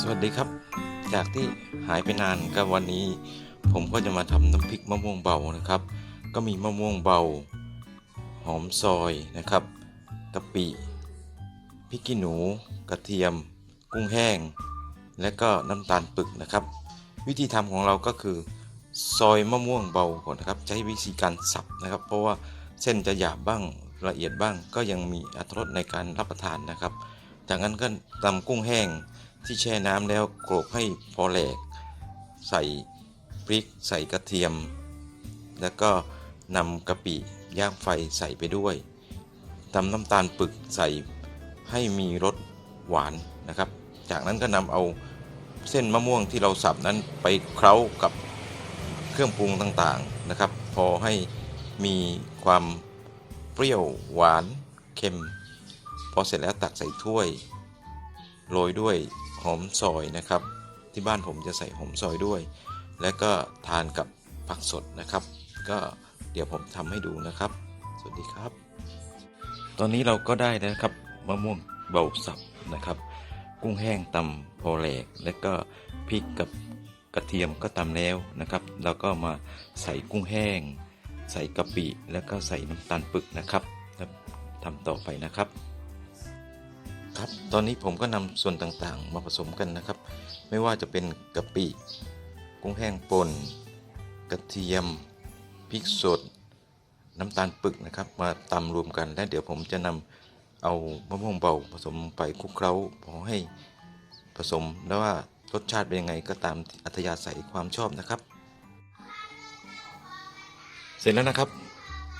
สวัสดีครับ จากที่หายไปนานก็วันนี้ ผมก็จะมาทำน้ำพริกมะม่วงเบานะครับ ก็มีมะม่วงเบา หอมซอยนะครับกะปิพริกขี้หนู กระเทียม กุ้งแห้ง และก็น้ำตาลปึกนะครับ วิธีทำของเราก็คือซอยมะม่วงเบาก่อนนะครับ ใช้วิธีการสับนะครับ เพราะว่าเส้นจะหยาบบ้างละเอียดบ้างก็ยังมีอรรถรสในการรับประทานนะครับ จากนั้นก็ตำกุ้งแห้ง ที่แช่น้ำแล้วโขลกให้พอแหลก ใส่พริกใส่กระเทียม แล้วก็นำกะปิย่างไฟใส่ไปด้วยตำน้ำตาลปึกใส่ให้มีรสหวานนะครับ จากนั้นก็นำเอาเส้นมะม่วงที่เราสับนั้นไปเคล้ากับเครื่องปรุงต่างๆนะครับ พอให้มีความเปรี้ยวหวานเค็ม พอเสร็จแล้วตักใส่ถ้วย โรยด้วย หอมซอยนะครับ ที่บ้านผมจะใส่หอมซอยด้วย และก็ทานกับผักสดนะครับ ก็เดี๋ยวผมทำให้ดูนะครับ สวัสดีครับ ตอนนี้เราก็ได้แล้วนะครับมะม่วงเบาสับนะครับ กุ้งแห้งตำพอแหลก และก็พริกกับกระเทียมก็ตำแล้วนะครับแล้วก็มาใส่กุ้งแห้ง ใส่กะปิแล้วก็ใส่น้ำตาลปึกนะครับแล้วทำต่อไปนะครับ ครับ ตอนนี้ผมก็นำส่วนต่างๆ มาผสมกันนะครับ ไม่ว่าจะเป็นกะปิ กุ้งแห้งป่น กระเทียม พริกสด น้ำตาลปึกนะครับ มาตำรวมกันและเดี๋ยวผมจะนำเอามะม่วงเบาผสมลงไปคลุกเคล้าพอให้ผสมแล้วว่ารสชาติเป็นยังไงก็ตามอัธยาศัยความชอบนะครับ เสร็จแล้วนะครับ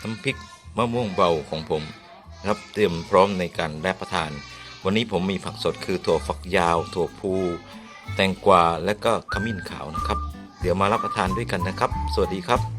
น้ำพริกมะม่วงเบาของผมครับเตรียมพร้อมในการรับประทาน วันนี้ผมมีผักสดคือถั่วฝักยาว ถั่วพูแตงกวาและก็ขมิ้นขาวนะครับ เดี๋ยวมารับประทานด้วยกันนะครับ สวัสดีครับ